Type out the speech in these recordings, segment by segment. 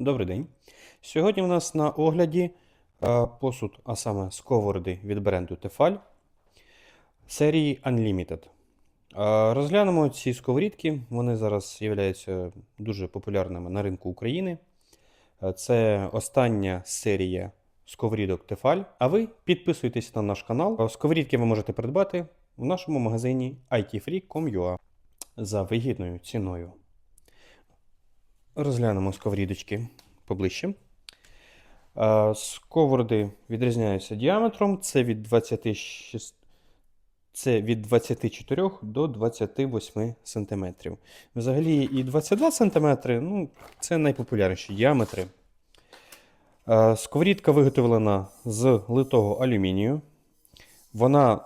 Добрий день. Сьогодні у нас на огляді посуд, а саме сковороди від бренду Tefal серії Unlimited. Розглянемо ці сковорідки. Вони зараз являються дуже популярними на ринку України. Це остання серія сковорідок Tefal. А ви підписуйтесь на наш канал. Сковорідки ви можете придбати в нашому магазині itfree.com.ua за вигідною ціною. Розглянемо сковорідочки поближче. Е, Сковороди відрізняються діаметром. Це від 26, це від 24 до 28 см. Взагалі і 22 см ну, це найпопулярніші діаметри. Е, Сковорідка виготовлена з литого алюмінію. Вона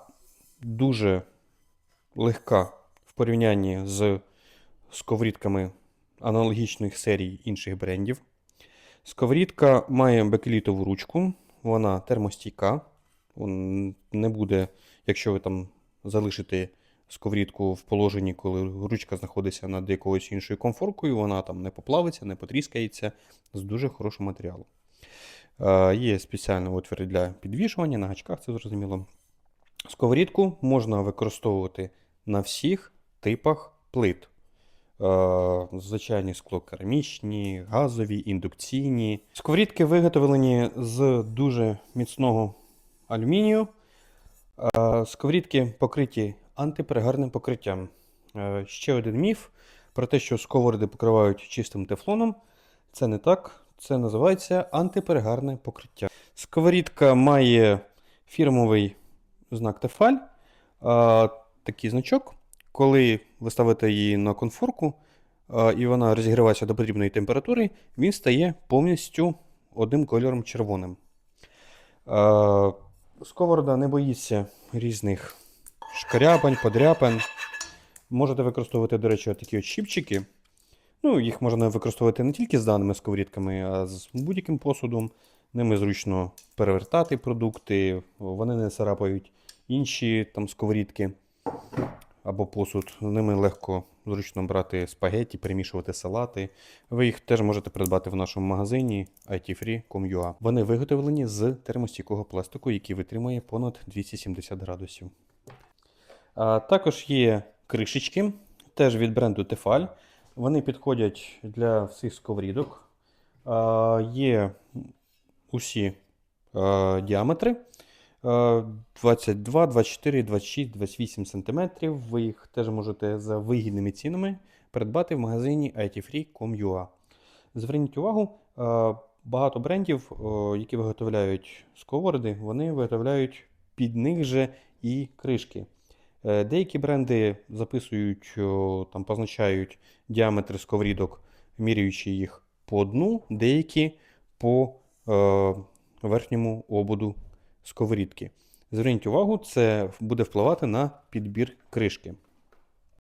дуже легка в порівнянні з сковорідками аналогічних серій інших брендів. Сковорідка має бекелітову ручку, вона термостійка. Не буде, якщо ви там залишите сковорідку в положенні, коли ручка знаходиться над якоюсь іншою комфоркою, вона там не поплавиться, не потріскається з дуже хорошого матеріалу. Е, Є спеціальні отвори для підвішування, на гачках це зрозуміло. Сковорідку можна використовувати на всіх типах плит. Е, Звичайні склокерамічні, газові, індукційні. Сковорідки виготовлені з дуже міцного алюмінію. Е, Сковорідки покриті антиперегарним покриттям. Е, Ще один міф про те, що сковороди покривають чистим тефлоном. Це не так. Це називається антиперегарне покриття. Сковорідка має фірмовий знак Тефаль, такий значок. Коли ви ставите її на конфорку і вона розігрівається до потрібної температури, він стає повністю одним кольором червоним. Сковорода не боїться різних шкаряпань, подряпань. Можете використовувати, до речі, такі от щіпчики. Ну, їх можна використовувати не тільки з даними сковорідками, а з будь-яким посудом. Ними зручно перевертати продукти, вони не царапають інші там сковорідки або посуд. Ними легко зручно брати спагетті, перемішувати салати. Ви їх теж можете придбати в нашому магазині itfree.com.ua. Вони виготовлені з термостійкого пластику, який витримує понад 270 градусів. А, також є кришечки, теж від бренду Tefal. Вони підходять для всіх сковорідок. Є усі діаметри. А, 22, 24, 26, 28 см. Ви їх теж можете за вигідними цінами придбати в магазині itfree.com.ua. Зверніть увагу, багато брендів, які виготовляють сковороди, вони виготовляють під них же і кришки. Е, Деякі бренди записують, там позначають діаметри сковорідок, міряючи їх по дну, деякі по е, верхньому ободу сковорідки. Зверніть увагу, це буде впливати на підбір кришки.